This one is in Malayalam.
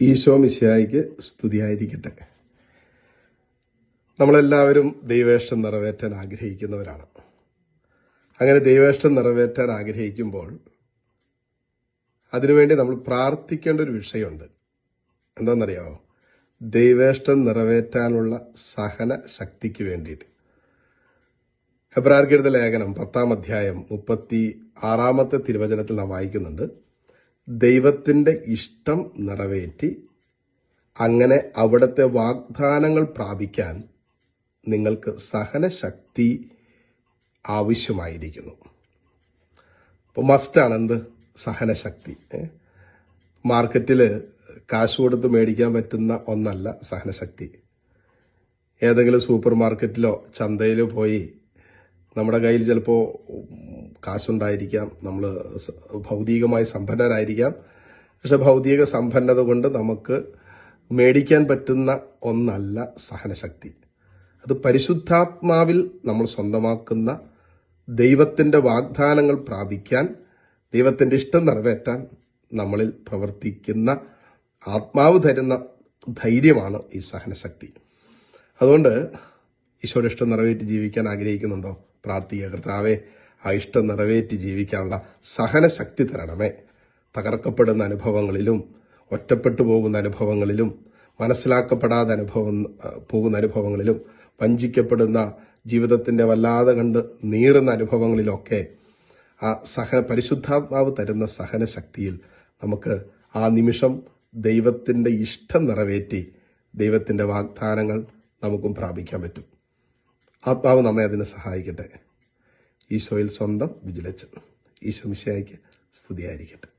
ഈശോ മിശിയായിക്ക് സ്തുതിയായിരിക്കട്ടെ. നമ്മളെല്ലാവരും ദൈവേഷ്ടം നിറവേറ്റാൻ ആഗ്രഹിക്കുന്നവരാണ്. അങ്ങനെ ദൈവേഷ്ടം നിറവേറ്റാൻ ആഗ്രഹിക്കുമ്പോൾ അതിനുവേണ്ടി നമ്മൾ പ്രാർത്ഥിക്കേണ്ട ഒരു വിഷയമുണ്ട്. എന്താണെന്നറിയാമോ? ദൈവേഷ്ടം നിറവേറ്റാനുള്ള സഹന ശക്തിക്ക് വേണ്ടിയിട്ട്. ഹെബ്രാർക്കെടുത്ത ലേഖനം പത്താം അധ്യായം മുപ്പത്തി ആറാമത്തെ തിരുവചനത്തിൽ നാം വായിക്കുന്നുണ്ട്. ദൈവത്തിന്റെ ഇഷ്ടം നിറവേറ്റി അങ്ങനെ അവിടുത്തെ വാഗ്ദാനങ്ങൾ പ്രാപിക്കാൻ നിങ്ങൾക്ക് സഹനശക്തി ആവശ്യമായിരിക്കുന്നു. അപ്പോൾ മസ്റ്റാണ് എന്ത്? സഹനശക്തി. മാർക്കറ്റിൽ കാശ് കൊടുത്ത് മേടിക്കാൻ പറ്റുന്ന ഒന്നല്ല സഹനശക്തി. ഏതെങ്കിലും സൂപ്പർ മാർക്കറ്റിലോ ചന്തയിലോ പോയി നമ്മുടെ കയ്യിൽ ചിലപ്പോൾ കാശുണ്ടായിരിക്കാം നമ്മൾ ഭൗതികമായി സമ്പന്നരായിരിക്കാം. പക്ഷെ ഭൗതിക സമ്പന്നത കൊണ്ട് നമുക്ക് മേടിക്കാൻ പറ്റുന്ന ഒന്നല്ല സഹനശക്തി. അത് പരിശുദ്ധാത്മാവിൽ നമ്മൾ സ്വന്തമാക്കുന്ന ദൈവത്തിന്റെ വാഗ്ദാനങ്ങൾ പ്രാപിക്കാൻ ദൈവത്തിന്റെ ഇഷ്ടം നിറവേറ്റാൻ നമ്മളിൽ പ്രവർത്തിക്കുന്ന ആത്മാവ് തരുന്ന ധൈര്യമാണ് ഈ സഹനശക്തി. അതുകൊണ്ട് ഈശോയുടെ ഇഷ്ടം നിറവേറ്റി ജീവിക്കാൻ ആഗ്രഹിക്കുന്നുണ്ടോ? പ്രാർത്ഥിക്കുക കർത്താവെ ആ ഇഷ്ടം നിറവേറ്റി ജീവിക്കാനുള്ള സഹനശക്തി തരണമേ. തകർക്കപ്പെടുന്ന അനുഭവങ്ങളിലും ഒറ്റപ്പെട്ടു പോകുന്ന അനുഭവങ്ങളിലും മനസ്സിലാക്കപ്പെടാതെ അനുഭവം പോകുന്ന അനുഭവങ്ങളിലും വഞ്ചിക്കപ്പെടുന്ന ജീവിതത്തിന്റെ വല്ലാതെ കണ്ട് നീറുന്ന അനുഭവങ്ങളിലൊക്കെ ആ സഹന പരിശുദ്ധാത്മാവ് തരുന്ന സഹനശക്തിയിൽ നമുക്ക് ആ നിമിഷം ദൈവത്തിന്റെ ഇഷ്ടം നിറവേറ്റി ദൈവത്തിന്റെ വാഗ്ദാനങ്ങൾ നമുക്കും പ്രാപിക്കാൻ പറ്റും. ആത്മാവ് നമ്മെ അതിനെ സഹായിക്കട്ടെ. ഈശോയിൽ സ്വന്തം വിജിലച്ചൻ. ഈശോ മിശിയായിക്ക് സ്തുതിയായിരിക്കട്ടെ.